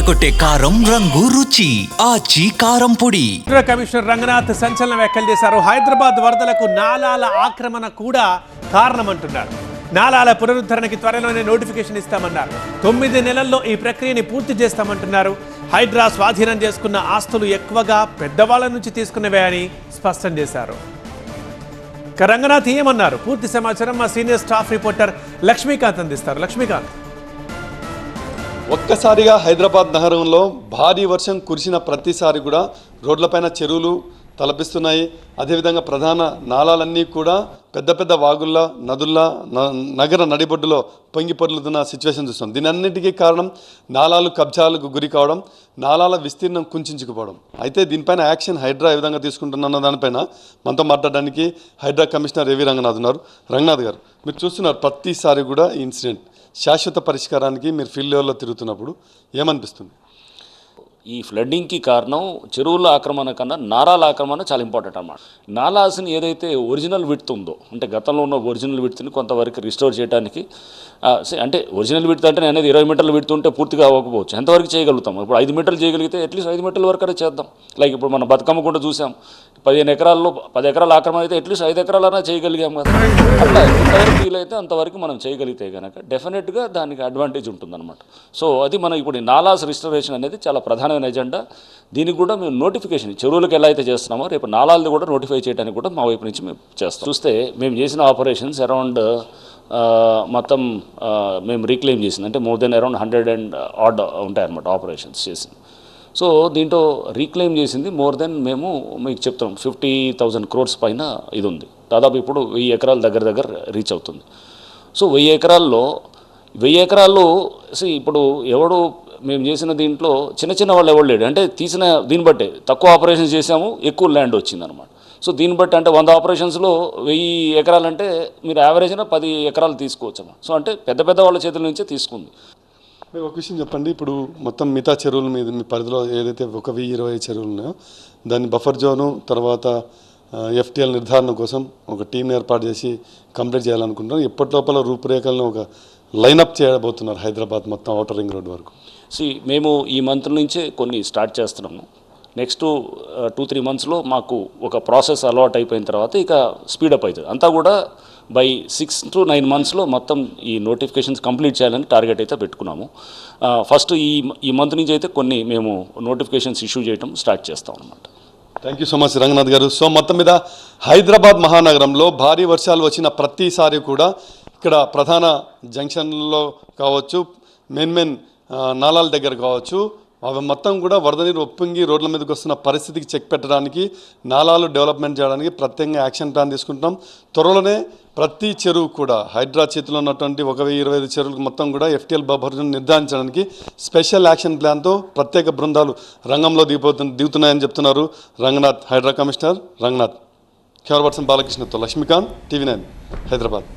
అదరగొట్టే కారం రంగు రుచి ఆచి కారం పొడి. కమిషనర్ రంగనాథ్ సంచలన వ్యాఖ్యలు చేశారు. హైదరాబాద్ వరదలకు నాలాల ఆక్రమణ కూడా కారణమంటున్నారు. నాలాల పునరుద్ధరణకి త్వరలోనే నోటిఫికేషన్ ఇస్తామన్నారు. తొమ్మిది నెలల్లో ఈ ప్రక్రియని పూర్తి చేస్తామంటున్నారు. హైడ్రా స్వాధీనం చేసుకున్న ఆస్తులు ఎక్కువగా పెద్దవాళ్ళ నుంచి తీసుకున్నవే అని స్పష్టం చేశారు. రంగనాథ్ ఏమన్నారు? పూర్తి సమాచారం మా సీనియర్ స్టాఫ్ రిపోర్టర్ లక్ష్మీకాంత్ అందిస్తారు. లక్ష్మీకాంత్. ఒక్కసారిగా హైదరాబాద్ నగరంలో భారీ వర్షం కురిసిన ప్రతిసారి కూడా రోడ్లపైన చెరువులు తలపిస్తున్నాయి. అదేవిధంగా ప్రధాన నాళాలన్నీ కూడా పెద్ద పెద్ద వాగుల్లా నదుల్లా న- నగర నడిబొడ్డులో పొంగి పొర్లుతున్న సిచ్యువేషన్ చూస్తాం దీని అన్నిటికీ కారణం నాలాలు కబ్జాలకు గురి కావడం నాలాల విస్తీర్ణం కుంచుకుపోవడం. అయితే దీనిపైన యాక్షన్ హైడ్రా ఏ విధంగా తీసుకుంటున్న దానిపైన మనతో మాట్లాడడానికి హైడ్రా కమిషనర్ ఏవి రంగనాథ్ ఉన్నారు. రంగనాథ్ గారు మీరు చూస్తున్నారు ప్రతిసారి కూడా ఈ ఇన్సిడెంట్. శాశ్వత పరిష్కారానికి మీరు ఫీల్డ్ లెవెల్లో తిరుగుతున్నప్పుడు ఏమనిపిస్తుంది? ఈ ఫ్లడ్డింగ్కి కారణం చెరువుల ఆక్రమణ కన్నా నారాల ఆక్రమణ చాలా ఇంపార్టెంట్ అన్నమాట. నాలాస్ని ఏదైతే ఒరిజినల్ విడ్త్ ఉందో అంటే గతంలో ఉన్న ఒరిజినల్ విడ్త్ని కొంతవరకు రిస్టోర్ చేయడానికి అంటే ఒరిజినల్ విడ్త్ అంటే నేను అనేది ఇరవై మీటర్లు విడుతుంటే పూర్తిగా అవ్వకపోవచ్చు. ఎంతవరకు చేయగలుగుతాం? ఇప్పుడు ఐదు మీటర్లు చేయగలిగితే అట్లీస్ట్ ఐదు మీటర్ల వరకు చేద్దాం. లైక్ ఇప్పుడు మనం బతుకమ్మ కూడా చూసాం. పదిహేను ఎకరాల్లో పది ఎకరాల ఆక్రమణ అయితే అట్లీస్ట్ ఐదు ఎకరాలైనా చేయగలిగాం కదా. అట్లా ఎంతవరకు వీలైతే అంతవరకు మనం చేయగలిగితే కనుక డెఫినెట్గా దానికి అడ్వాంటేజ్ ఉంటుందన్నమాట. సో అది మనం ఇప్పుడు ఈ నాలాస్ రిజిస్టరేషన్ అనేది చాలా ప్రధానమైన ఎజెండా. దీనికి కూడా మేము నోటిఫికేషన్ చెరువులకు ఎలా అయితే చేస్తున్నామో రేపు నాలాలది కూడా నోటిఫై చేయడానికి కూడా మా వైపు నుంచి మేము చేస్తాం. చూస్తే మేము చేసిన ఆపరేషన్స్ అరౌండ్ మొత్తం మేము రీక్లెయిమ్ చేసింది. అంటే more than around hundred and odd ఉంటాయన్నమాట ఆపరేషన్స్ చేసింది. సో దీంట్లో రీక్లెయిమ్ చేసింది మోర్ దెన్ మేము మీకు చెప్తాం ఫిఫ్టీ థౌజండ్ క్రోర్స్ పైన ఇది ఉంది దాదాపు ఇప్పుడు వెయ్యి ఎకరాల దగ్గర దగ్గర రీచ్ అవుతుంది. సో వెయ్యి ఎకరాల్లో వెయ్యి ఎకరాల్లో see ఇప్పుడు ఎవడు మేము చేసిన దీంట్లో చిన్న చిన్న వాళ్ళు ఎవరు లేడు. అంటే తీసిన దీన్ని బట్టే తక్కువ ఆపరేషన్స్ చేసాము ఎక్కువ ల్యాండ్ వచ్చిందనమాట. సో దీన్ని బట్టి అంటే వంద ఆపరేషన్స్లో వెయ్యి ఎకరాలంటే మీరు యావరేజ్న పది ఎకరాలు తీసుకోవచ్చు సో అంటే పెద్ద పెద్ద వాళ్ళ చేతుల నుంచే తీసుకుంది. మీకు ఒక విషయం చెప్పండి. ఇప్పుడు మొత్తం మిగతా చెరువుల మీద మీ పరిధిలో ఏదైతే ఒక వెయ్యి ఇరవై చెరువులు ఉన్నాయో దాన్ని బఫర్ జోను తర్వాత ఎఫ్టీఎల్ నిర్ధారణ కోసం ఒక టీం ఏర్పాటు చేసి కంప్లీట్ చేయాలనుకుంటున్నారు ఎప్పటి లోపల రూపురేఖలను ఒక లైనప్ చేయబోతున్నారు హైదరాబాద్ మొత్తం అవుటర్ రింగ్ రోడ్ వరకు. సి మేము ఈ మంత్ నుంచే కొన్ని స్టార్ట్ చేస్తున్నాము. నెక్స్ట్ టూ త్రీ మంత్స్లో మాకు ఒక ప్రాసెస్ అలవాట్ అయిపోయిన తర్వాత ఇక స్పీడప్ అవుతుంది. అంతా కూడా బై సిక్స్ టు నైన్ మంత్స్లో మొత్తం ఈ నోటిఫికేషన్స్ కంప్లీట్ చేయాలని టార్గెట్ అయితే పెట్టుకున్నాము. ఫస్ట్ ఈ ఈ మంత్ నుంచి అయితే కొన్ని మేము నోటిఫికేషన్స్ ఇష్యూ చేయడం స్టార్ట్ చేస్తాం అనమాట thank you so much Ranganath గారు. సో మొత్తం మీద హైదరాబాద్ మహానగరంలో భారీ వర్షాలు వచ్చిన ప్రతిసారి కూడా ఇక్కడ ప్రధాన జంక్షన్లో కావచ్చు మెయిన్ మెయిన్ నాలాల దగ్గర కావచ్చు అవి మొత్తం కూడా వరద నీరు ఒప్పింగి రోడ్ల మీదకి వస్తున్న పరిస్థితికి చెక్ పెట్టడానికి నాలాలు డెవలప్మెంట్ చేయడానికి ప్రత్యేకంగా యాక్షన్ ప్లాన్ తీసుకుంటున్నాం. త్వరలోనే ప్రతి చెరువు కూడా హైడ్రా చేతిలో ఉన్నటువంటి ఒక వెయ్యి ఇరవై ఐదు చెరువులకు మొత్తం కూడా ఎఫ్టీఎల్ బఫర్ను నిర్ధారించడానికి స్పెషల్ యాక్షన్ ప్లాన్తో ప్రత్యేక బృందాలు రంగంలో దిగిపోతు దిగుతున్నాయని చెప్తున్నారు Ranganath Hydraa commissioner Ranganath. Camera person బాలకృష్ణతో Lakshmikanth TV nine Hyderabad.